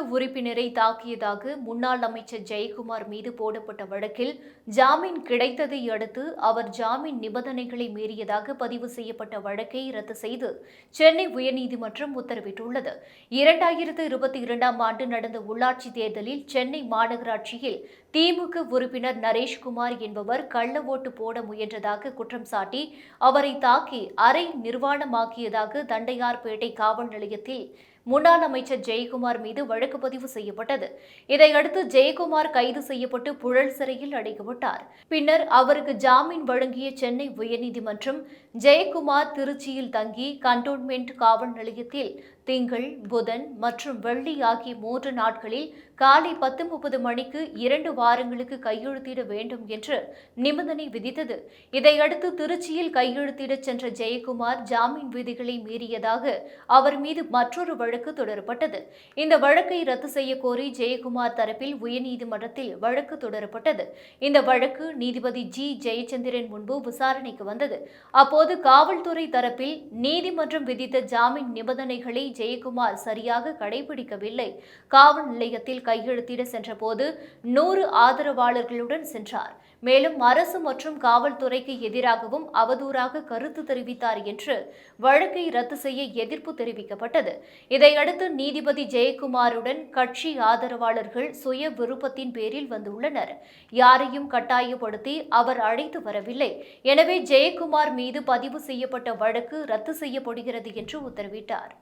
DMK உறுப்பினரை தாக்கியதாக முன்னாள் அமைச்சர் ஜெயக்குமார் மீது போடப்பட்ட வழக்கில் ஜாமீன் கிடைத்ததை அடுத்து அவர் ஜாமீன் நிபந்தனைகளை மீறியதாக பதிவு செய்யப்பட்ட வழக்கை ரத்து செய்து சென்னை உயர்நீதிமன்றம் உத்தரவிட்டுள்ளது. இரண்டாயிரத்து இருபத்தி இரண்டாம் ஆண்டு நடந்த உள்ளாட்சி தேர்தலில் சென்னை மாநகராட்சியில் திமுக உறுப்பினர் நரேஷ்குமார் என்பவர் கள்ள ஓட்டு போட முயன்றதாக குற்றம் சாட்டி அவரை தாக்கி அரை நிர்வாணமாக்கியதாக தண்டையார்பேட்டை காவல் நிலையத்தில் முன்னாள் அமைச்சர் ஜெயக்குமார் மீது வழக்கு பதிவு செய்யப்பட்டது. இதையடுத்து ஜெயக்குமார் கைது செய்யப்பட்டு புழல் சிறையில் அடைக்கப்பட்டார். பின்னர் அவருக்கு ஜாமீன் வழங்கிய சென்னை உயர்நீதிமன்றம் ஜெயக்குமார் திருச்சியில் தங்கி கண்டோன்மெண்ட் காவல் நிலையத்தில் திங்கள் புதன் மற்றும் வெள்ளி ஆகிய மூன்று நாட்களில் காலை பத்து முப்பது மணிக்கு இரண்டு வாரங்களுக்கு கையெழுத்திட வேண்டும் என்று நிபந்தனை விதித்தது. இதையடுத்து திருச்சியில் கையெழுத்திட சென்ற ஜெயக்குமார் ஜாமீன் விதிகளை மீறியதாக அவர் மீது மற்றொரு வழக்கு தொடரப்பட்டது. இந்த வழக்கை ரத்து செய்ய கோரி ஜெயக்குமார் தரப்பில் உயர்நீதிமன்றத்தில் வழக்கு தொடரப்பட்டது. இந்த வழக்கு நீதிபதி ஜி. ஜெயச்சந்திரன் முன்பு விசாரணைக்கு வந்தது. அப்போது காவல்துறை தரப்பில் நீதிமன்றம் விதித்த ஜாமீன் நிபந்தனைகளை ஜெயக்குமார் சரியாக கடைபிடிக்கவில்லை. காவல் நிலையத்தில் கையெழுத்திட சென்றபோது நூறு ஆதரவாளர்களுடன் சென்றார். மேலும் அரசு மற்றும் காவல்துறைக்கு எதிராகவும் அவதூறாக கருத்து தெரிவித்தார் என்று வழக்கை ரத்து செய்ய எதிர்ப்பு தெரிவிக்கப்பட்டது. இதையடுத்து நீதிபதி ஜெயக்குமாருடன் கட்சி ஆதரவாளர்கள் சுய விருப்பத்தின் பேரில் வந்துள்ளனர். யாரையும் கட்டாயப்படுத்தி அவர் அழைத்து வரவில்லை. எனவே ஜெயக்குமார் மீது பதிவு செய்யப்பட்ட வழக்கு ரத்து செய்யப்படுகிறது என்று உத்தரவிட்டார்.